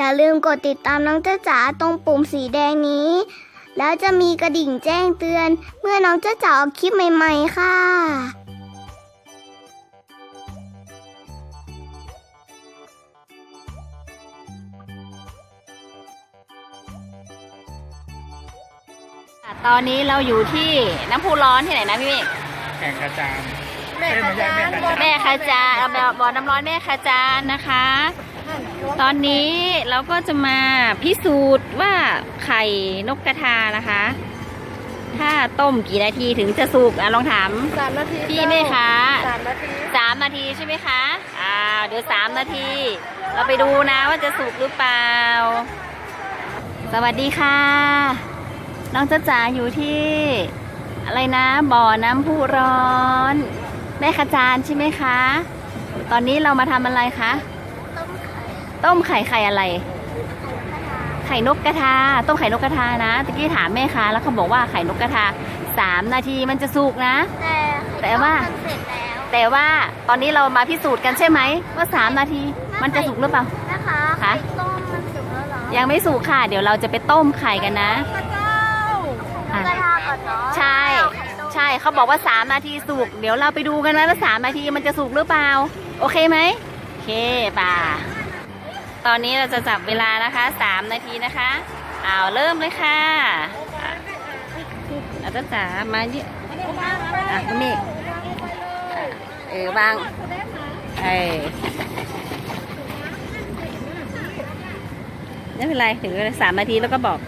อย่าลืมกดติดตามน้องจ้าจ๋าตรงปุ่มสีแดงนี้ แล้วจะมีกระดิ่งแจ้งเตือน เมื่อน้องจ้าจ๋าออกคลิปใหม่ๆค่ะค่ะตอนนี้เราอยู่ที่น้ำพุร้อนที่ไหนนะพี่เมฆแข่งกระจานแม่กระจานแม่คาจานเอาแบบบ่อน้ำร้อนแม่คาจานนะคะ ตอนนี้เราก็จะมาพิสูจน์ว่าไข่นกกระทานะคะ ถ้าต้มกี่นาทีถึงจะสุกอะลองถามสามนาทีพี่แม่คะสามนาทีสามนาทีใช่ไหมคะอ่าเดี๋ยวสามนาที เราไปดูนะว่าจะสุกหรือเปล่า สวัสดีค่ะ น้องจ๊ะจ๋าอยู่ที่ อะไรนะบ่อน้ำพุร้อน แม่ขจานใช่ไหมคะ ตอนนี้เรามาทำอะไรคะ ต้มไข่ไข่อะไร ไข่นกกระทา ต้มไข่นกกระทานะตะกี้ถามแม่ค้าแล้วเขาบอกว่าไข่นกกระทาสามนาทีมันจะสุกนะ แต่แต่ว่าเสร็จแล้วแต่ว่าตอนนี้เรามาพิสูจน์กันใช่ไหมว่าสามนาทีมันจะสุกหรือเปล่านะคะคะไข่ต้มมันสุกแล้วเหรอยังไม่สุกค่ะ เดี๋ยวเราจะไปต้มไข่กันนะพระเจ้าอะกระทาก่อนเนาะใช่ใช่เขาบอกว่าสามนาทีสุกเดี๋ยวเราไปดูกันไหมว่าสามนาทีมันจะสุกหรือเปล่า โอเคไหมโอเคป่า ตอนนี้เราจะจับเวลานะคะสามนาทีนะคะเอาเริ่มเลยค่ะอาจารย์จ๋ามาเยอะอะคุณเมฆอ่เออวางเออไม่เป็นไรถึงสามนาทีแล้วก็บอก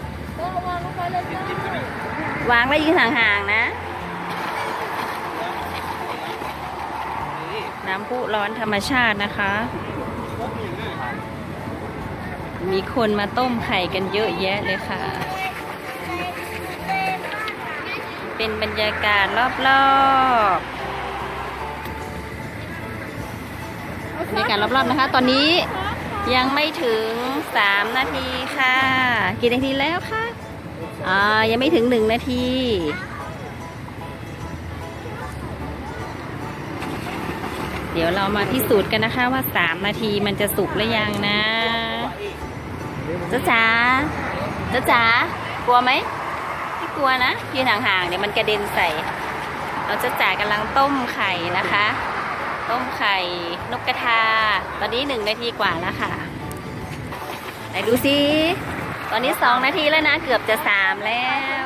วางไว้ยืนห่างๆนะ น้ำพุร้อนธรรมชาตินะคะ มีคนมาต้มไข่กันเยอะแยะเลยค่ะ เป็นบรรยากาศรอบๆบรรยากาศรอบๆนะคะ ตอนนี้ยังไม่ถึง 3 นาทีค่ะ กี่นาทีแล้วคะอ่ายังไม่ถึง 1 นาทีเดี๋ยวเรามาพิสูจน์กันนะคะว่า 3 นาทีมันจะสุกหรือยังนะ จ้าจ๋าจ้าจ๋ากลัวไหมไม่กลัวนะยืนห่างๆเดี๋ยวมันกระเด็นใส่เราจะจ๋ากำลังต้มไข่นะคะ ต้มไข่นกกระทา ตอนนี้หนึ่งนาทีกว่าแล้วค่ะไหนดูสิตอนนี้สองนาทีแล้วนะเกือบจะสามแล้ว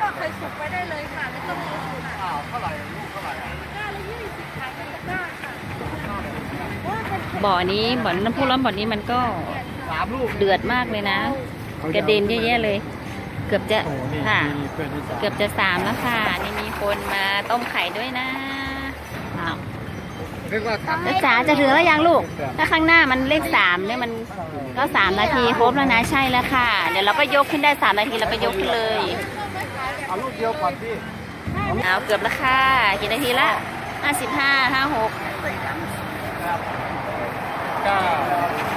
ก็เคยสุกไปได้เลยค่ะไม่ต้องรอสุกอะเท่าไหร่ลูกเท่าไหร่ก้าละยี่สิบขายกันได้ค่ะว่าเป็นบ่อนี้บ่อน้ำพุร้อนบ่อนี้มันก็ สามลูกเดือดมากเลยนะ กระเด็นเยอะแยะเลย เกือบจะโอ้โหนี่ค่ะมีเพื่อนที่สามเกือบจะสามแล้วค่ะ นี่มีคนมาต้มไข่ด้วยนะอ้าวเรียกว่าทำแล้วจ๋าจะถึงแล้วยังลูก ถ้าข้างหน้ามันเลขสามเนี่ยมันก็สามนาทีครบแล้วนะใช่แล้วค่ะ เดี๋ยวเราก็ยกขึ้นได้สามนาทีเราก็ยกขึ้นเลยเอาลูกเดียวก่อนพี่เอาเกือบแล้วค่ะกี่นาทีละห้าสิบห้าห้าหกเก้า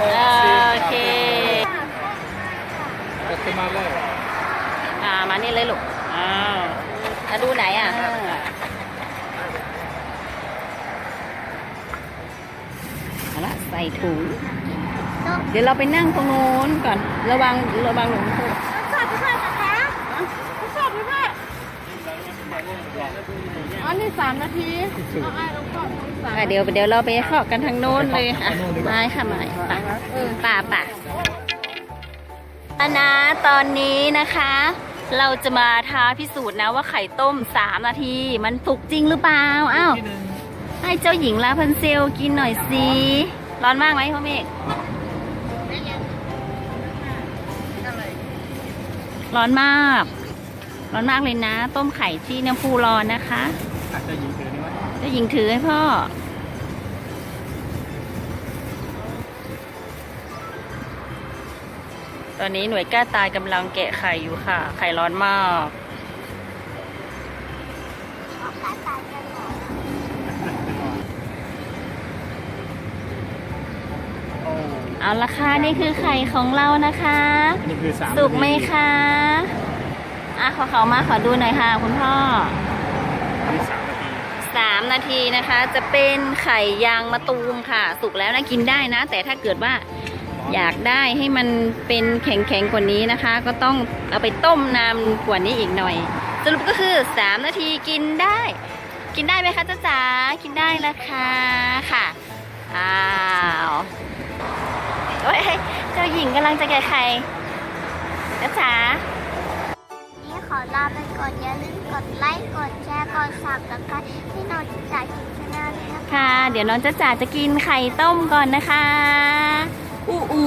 หก โอเค สิบ จะมาเลยอ่ามานี่เลยลูกอ้าวมาดูไหนอะเอาละใส่ถุง เดี๋ยวเราไปนั่งตรงโน้นก่อน ระวังระวังหลงพุทราบไหมคะทราบไหมคะอ๋อนี่สามนาทีเอาไอ้ลงก่อนสาม อะเดี๋ยวเดี๋ยวเราไปเข้ากันทางโน้นเลยอะไม้ค่ะไม้ป่ะเออป่าป่ะ อันนะตอนนี้นะคะ เราจะมาท้าพิสูจน์นะว่าไข่ต้มสามนาที มันสุกจริงหรือเปล่าอ้าวที่หนึ่งให้เจ้าหญิงลาพันเซลกินหน่อยสิร้อนมากไหมพ่อเมฆร้อนมาก ร้อนมากเลยนะ ต้มไข่ที่น้ำพุร้อนนะคะอาจจะยิงถือนี่ไหมเจ้าหญิงถือให้พ่อ ตอนนี้หน่วยกล้าตายกำลังแกะไข่อยู่ค่ะ ไข่ร้อนมากโอ้เอาละค่ะนี่คือไข่ของเรานะคะอันนี้คือสามสุกไหมคะอะขอเขามาขอดูหน่อยค่ะ คุณพ่ออันนี้สามนาทีสามนาทีนะคะ จะเป็นไข่ยางมะตูมค่ะ สุกแล้วนะกินได้นะ แต่ถ้าเกิดว่า อยากได้ให้มันเป็นแข็งๆกว่านี้นะคะ ก็ต้องเอาไปต้มนานกว่านี้อีกหน่อย สรุปก็คือ 3 นาทีกินได้ กินได้ไหมคะจ้าจ๋ากินได้นะคะค่ะอ้าวโอ้ยเจ้าหญิงกำลังจะแก่ไข่จ้าจ๋านี่ขอลาไปก่อนอย่าลืมกดไลค์กดแชร์กดสับแล้วก็ที่น้องจะจ่ายกินชาแนลเลยนะคะค่ะ เดี๋ยวน้องจ้าจ๋าจะกินไข่ต้มก่อนนะคะ อู้อู